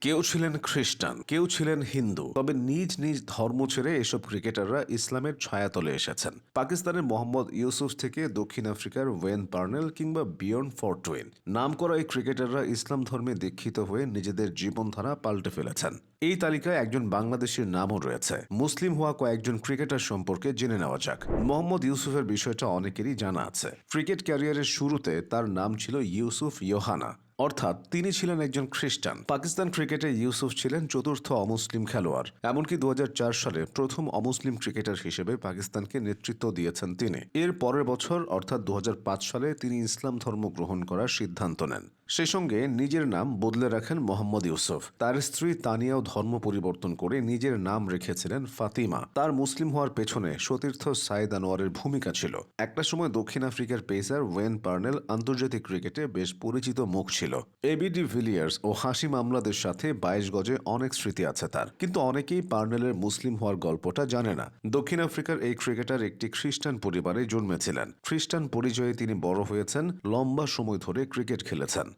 কেউ ছিলেন খ্রিস্টান, কেউ ছিলেন হিন্দু। তবে নিজ নিজ ধর্ম ছেড়ে এসব ক্রিকেটাররা ইসলামের ছায়াতলে এসেছেন। পাকিস্তানের মোহাম্মদ ইউসুফ থেকে দক্ষিণ আফ্রিকার ওয়েন পার্নেল কিংবা বিয়ন ফরটুইন নাম করা এই ক্রিকেটাররা ইসলাম ধর্মে দীক্ষিত হয়ে নিজেদের জীবনধারা পাল্টে ফেলেছেন। এই তালিকায় একজন বাংলাদেশের নামও রয়েছে। মুসলিম হওয়া কয়েকজন ক্রিকেটার সম্পর্কে জেনে নেওয়া যাক। মোহাম্মদ ইউসুফের বিষয়টা অনেকেরই জানা আছে। ক্রিকেট ক্যারিয়ারের শুরুতে তার নাম ছিল ইউসুফ ইয়োহানা। অর্থাৎ তিনি ছিলেন একজন খ্রিস্টান। পাকিস্তান ক্রিকেটে ইউসুফ ছিলেন চতুর্থ অমুসলিম খেলোয়াড়। এমনকি দু হাজার চার সালে প্রথম অমুসলিম ক্রিকেটার হিসেবে পাকিস্তানকে নেতৃত্ব দিয়েছেন তিনি। এর পরের বছর, অর্থাৎ দু হাজার পাঁচ সালে, তিনি ইসলাম ধর্ম গ্রহণ করার সিদ্ধান্ত নেন। সেই সঙ্গে নিজের নাম বদলে রাখেন মোহাম্মদ ইউসুফ। তার স্ত্রী তানিয়াও ধর্ম পরিবর্তন করে নিজের নাম রেখেছিলেন ফাতিমা। তার মুসলিম হওয়ার পেছনে সতীর্থ সাইদ আনোয়ারের ভূমিকা ছিল। একটা সময় দক্ষিণ আফ্রিকার পেসার ওয়েন পার্নেল আন্তর্জাতিক ক্রিকেটে বেশ পরিচিত মুখ ছিল। এবিডি ভিলিয়ার্স ও হাসি মামলাদের সাথে বাইশ গজে অনেক স্মৃতি আছে তার। কিন্তু অনেকেই পার্নেলের মুসলিম হওয়ার গল্পটা জানে না। দক্ষিণ আফ্রিকার এই ক্রিকেটার একটি খ্রিস্টান পরিবারে জন্মেছিলেন। খ্রিস্টান পরিচয়ে তিনি বড় হয়েছেন, লম্বা সময় ধরে ক্রিকেট খেলেছেন।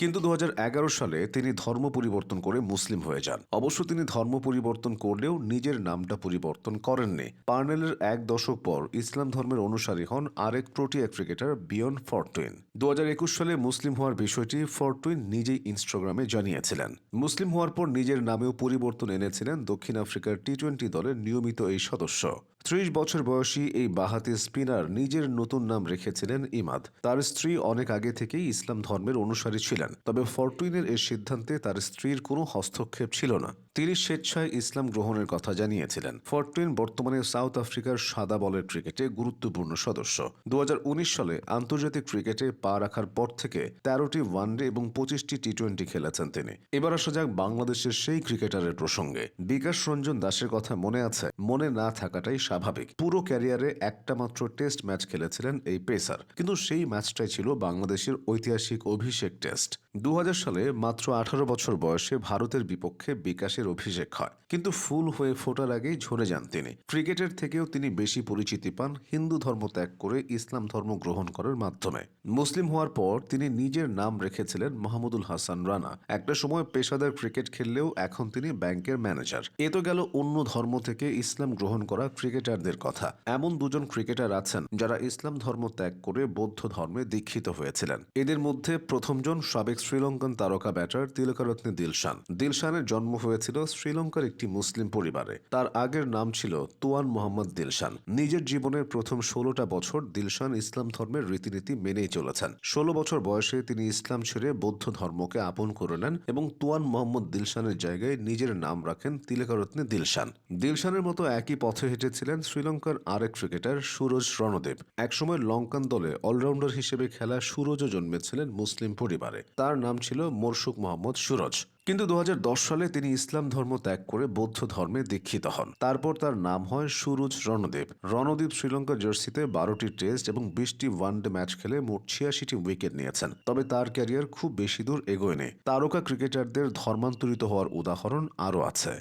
কিন্তু দু হাজার এগারো সালে তিনি ধর্ম পরিবর্তন করে মুসলিম হয়ে যান। অবশ্য তিনি ধর্ম পরিবর্তন করলেও নিজের নামটা পরিবর্তন করেননি। পার্নেলের এক দশক পর ইসলাম ধর্মের অনুসারী হন আরেক প্রোটিয়া ক্রিকেটার, বিয়ন ফরটুইন। দু হাজার একুশ সালে মুসলিম হওয়ার বিষয়টি ফরটুইন নিজেই ইনস্টাগ্রামে জানিয়েছিলেন। মুসলিম হওয়ার পর নিজের নামেও পরিবর্তন এনেছিলেন দক্ষিণ আফ্রিকার টি টোয়েন্টি দলের নিয়মিত এই সদস্য। ত্রিশ বছর বয়সী এই বাহাতি স্পিনার নিজের নতুন নাম রেখেছিলেন ইমাদ। তার স্ত্রী অনেক আগে থেকেই ইসলাম ধর্মের অনুসারী ছিলেন। তবে ফরটুইনের এই সিদ্ধান্তে তার স্ত্রীর কোনো হস্তক্ষেপ ছিল না। তিনি স্বেচ্ছায় ইসলাম গ্রহণের কথা জানিয়েছিলেন। ফরটুইন বর্তমানে সাউথ আফ্রিকার সাদা বলের ক্রিকেটে গুরুত্বপূর্ণ সদস্য। দুহাজার উনিশ সালে আন্তর্জাতিক ক্রিকেটে পা রাখার পর থেকে তেরোটি ওয়ানডে এবং পঁচিশটি টি টোয়েন্টি খেলেছেন তিনি। এবার আসা যাক বাংলাদেশের সেই ক্রিকেটারের প্রসঙ্গে। বিকাশ রঞ্জন দাসের কথা মনে আছে? মনে না থাকাটাই স্বাভাবিক। পুরো ক্যারিয়ারে একটা মাত্র টেস্ট ম্যাচ খেলেছিলেন এই পেসার। কিন্তু সেই ম্যাচটাই ছিল বাংলাদেশের ঐতিহাসিক অভিষেক টেস্ট। দু হাজার সালে মাত্র আঠারো বছর বয়সে ভারতের বিপক্ষে বিকাশের অভিষেক হয় কিন্তু ফুল হয়ে ফোটার আগেই ঝরে যান তিনি। ক্রিকেটের থেকেও তিনি বেশি পরিচিতি পান হিন্দু ধর্ম ত্যাগ করে ইসলাম ধর্ম গ্রহণ করার মাধ্যমে। মুসলিম হওয়ার পর তিনি নিজের নাম রেখেছিলেন মাহমুদুল হাসান রানা। একটা সময় পেশাদার ক্রিকেট খেললেও এখন তিনি ব্যাংকের ম্যানেজার। এ তো গেল অন্য ধর্ম থেকে ইসলাম গ্রহণ করা ক্রিকেটারদের কথা। এমন দুজন ক্রিকেটার আছেন যারা ইসলাম ধর্ম ত্যাগ করে বৌদ্ধ ধর্মে দীক্ষিত হয়েছিলেন। এদের মধ্যে প্রথমজন সাবেক শ্রীলঙ্কান তারকা ব্যাটার তিলকারত্নে দিলশান। দিলশানের জন্ম হয়েছিল শ্রীলঙ্কার একটি মুসলিম পরিবারে। তার আগের নাম ছিল তুয়ান মোহাম্মদ দিলশান। নিজের জীবনের প্রথম ষোলোটা বছর দিলশান ইসলাম ধর্মের রীতিনীতি মেনেই চলেছেন। ষোলো বছর বয়সে তিনি ইসলাম ছেড়ে বৌদ্ধ ধর্মকে আপন করে নেন এবং তুয়ান মোহাম্মদ দিলশানের জায়গায় নিজের নাম রাখেন তিলকারত্নে দিলশান। দিলশানের মতো একই পথে হেঁটেছিলেন শ্রীলঙ্কার আরেক ক্রিকেটার সুরজ রণদেব। একসময় লঙ্কান দলে অলরাউন্ডার হিসেবে খেলা সুরজও জন্মেছিলেন মুসলিম পরিবারে। তার নাম ছিল মোরশুক মোহাম্মদ সুরজ। কিন্তু দু হাজার দশ সালে তিনি ইসলাম ধর্ম ত্যাগ করে বৌদ্ধ ধর্মে দীক্ষিত হন। তারপর তার নাম হয় সুরুজ রণদেব রণদীপ শ্রীলঙ্কা জার্সিতে বারোটি টেস্ট এবং বিশটি ওয়ানডে ম্যাচ খেলে মোট ছিয়াশিটি উইকেট নিয়েছেন। তবে তার ক্যারিয়ার খুব বেশি দূর এগোয়নি। তারকা ক্রিকেটারদের ধর্মান্তরিত হওয়ার উদাহরণ আরও আছে।